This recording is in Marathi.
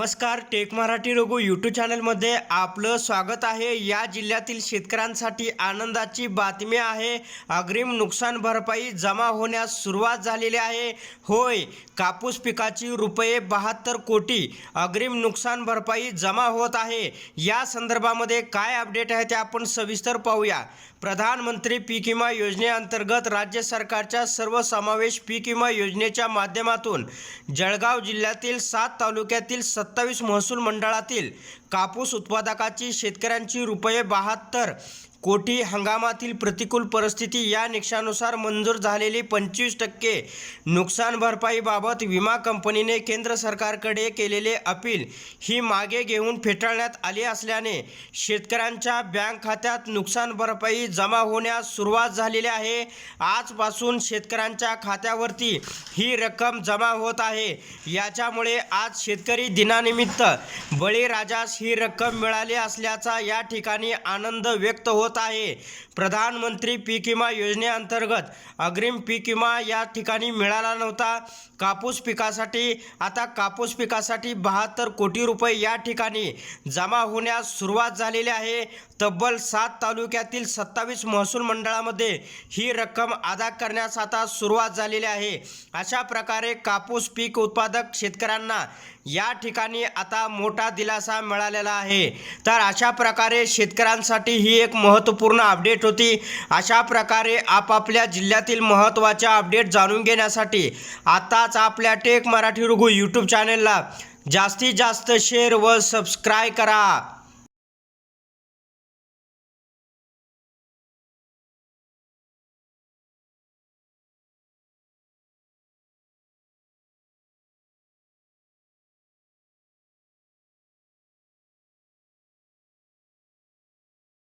नमस्कार टेक मराठी रघु यूट्यूब चॅनलमध्ये आपलं स्वागत आहे. या जिल्ह्यातील शेतकऱ्यांसाठी आनंदाची बातमी आहे. अग्रिम नुकसान भरपाई जमा होण्यास सुरुवात झालेली आहे. होय कापूस पिकाची रुपये बहात्तर कोटी अग्रिम नुकसान भरपाई जमा होत आहे. या संदर्भामध्ये काय अपडेट आहे ते आपण सविस्तर पाहूया. प्रधानमंत्री पीक विमा योजनेअंतर्गत राज्य सरकारच्या सर्वसमावेश पीक विमा योजनेच्या माध्यमातून जळगाव जिल्ह्यातील सात तालुक्यातील सत्तावीस महसूल मंडळातील कापूस उत्पादकाची शेतकऱ्यांची रुपये बहात्तर कोटी हंगामातील प्रतिकूल परिस्थिती या निकषानुसार मंजूर झालेली पंचवीस टक्के नुकसान भरपाईबाबत विमा कंपनीने केंद्र सरकारकडे केलेले अपील ही मागे घेऊन फेटाळण्यात आली असल्याने शेतकऱ्यांच्या बँक खात्यात नुकसान भरपाई जमा होण्यास सुरुवात झालेली आहे. आजपासून शेतकऱ्यांच्या खात्यावरती ही रक्कम जमा होत आहे. याच्यामुळे आज शेतकरी दिनानिमित्त बळीराजास ही रक्कम मिळाली असल्याचा या ठिकाणी आनंद व्यक्त होत आहे. प्रधानमंत्री पीक विमा योजनेअंतर्गत अग्रिम पीक विमा या ठिकाणी मिळाला नव्हता. कापूस पिकासाठी आता कापूस पिकासाठी बहात्तर कोटी रुपये या ठिकाणी जमा होण्यास सुरुवात झालेली आहे. तब्बल सात तालुक्यातील सत्तावीस महसूल मंडळामध्ये ही रक्कम अदा करण्यास आता सुरुवात झालेली आहे. अशा प्रकारे कापूस पीक उत्पादक शेतकऱ्यांना या ठिकाणी आता मोठा दिलासा मिळालेला आहे. तर अशा प्रकारे शेतकऱ्यांसाठी ही एक महत्त्वपूर्ण अपडेट होती. अशा प्रकारे आपापल्या जिल्ह्यातील महत्त्वाच्या अपडेट जाणून घेण्यासाठी आताच आपल्या टेक मराठी रुगू यूट्यूब चॅनेलला जास्तीत जास्त शेअर व सबस्क्राय करा.